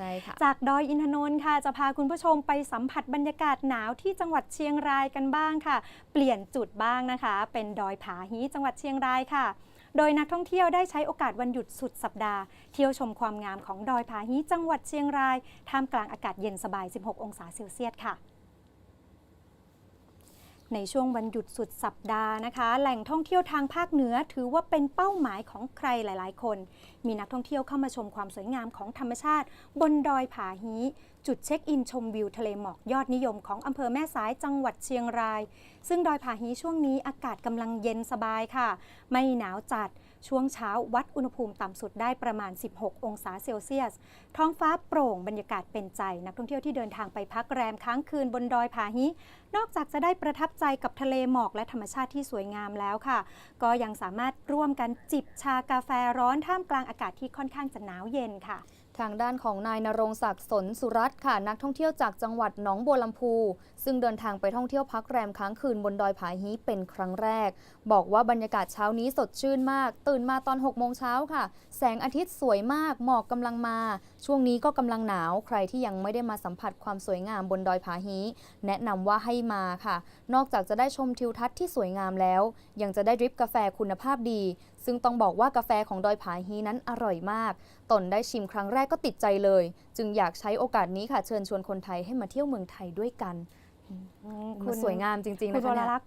ใช่ค่ะ จากดอยอินทนนท์ค่ะ จะพาคุณผู้ชมไปสัมผัสบรรยากาศหนาวที่จังหวัดเชียงรายกันบ้างค่ะ เปลี่ยนจุดบ้างนะคะ เป็นดอยผาฮีจังหวัดเชียงรายค่ะโดยนักท่องเที่ยวได้ใช้โอกาสวันหยุดสุดสัปดาห์ เที่ยวชมความงามของดอยผาฮีจังหวัดเชียงราย ท่ามกลางอากาศเย็นสบาย 16 องศาเซลเซียสค่ะ ในช่วงวันหยุดสุดสัปดาห์นะคะ แหล่งท่องเที่ยวทางภาคเหนือ ถือว่าเป็นเป้าหมายของใครหลาย ๆ คน มีนักท่องเที่ยวเข้ามาชมความสวยงามของธรรมชาติ บนดอยผาฮีจุดเช็คอินชมวิวทะเลหมอกยอดนิยมของอำเภอแม่สายจังหวัดเชียงราย ซึ่งดอยผาฮีช่วงนี้อากาศกำลังเย็นสบายค่ะ ไม่หนาวจัดช่วงเช้าวัดอุณหภูมิต่ำสุดได้ประมาณ 16 องศาเซลเซียส ท้องฟ้าโปร่งบรรยากาศเป็นใจ นักท่องเที่ยวที่เดินทางไปพักแรมค้างคืนบนดอยผาฮีนอกจากจะได้ประทับใจกับทะเลหมอกและธรรมชาติที่สวยงามแล้วค่ะ ก็ยังสามารถร่วมกันจิบชากาแฟร้อนท่ามกลางอากาศที่ค่อนข้างจะหนาวเย็นค่ะ ทางด้านของนายนรงศักดิ์สนสุรัตน์ค่ะนักท่องเที่ยวจากจังหวัดหนองบัวลำพู ซึ่งเดินทางไปท่องเที่ยวพักแรมค้างคืนบนดอยผาฮีเป็นครั้งแรก บอกว่าบรรยากาศเช้านี้สดชื่นมาก ตื่นมาตอน6โมงเช้าค่ะ แสงอาทิตย์สวยมากหมอกกำลังมา ช่วงนี้ก็กำลังหนาวใครที่ยังไม่ได้มาสัมผัสความสวยงามบนดอยผาฮีแนะนำว่าให้มาค่ะ นอกจากจะได้ชมทิวทัศน์ที่สวยงามแล้ว ยังจะได้ดริปกาแฟคุณภาพดีซึ่งต้องบอกว่ากาแฟของดอยผาฮีนั้นอร่อยมาก ตนได้ชิมครั้งแรกก็ติดใจเลย จึงอยากใช้โอกาสนี้ค่ะ เชิญชวนคนไทยให้มาเที่ยวเมืองไทยด้วยกันมันสวยงามจริงๆคุนะณวคะรเนี่ยลักษณ์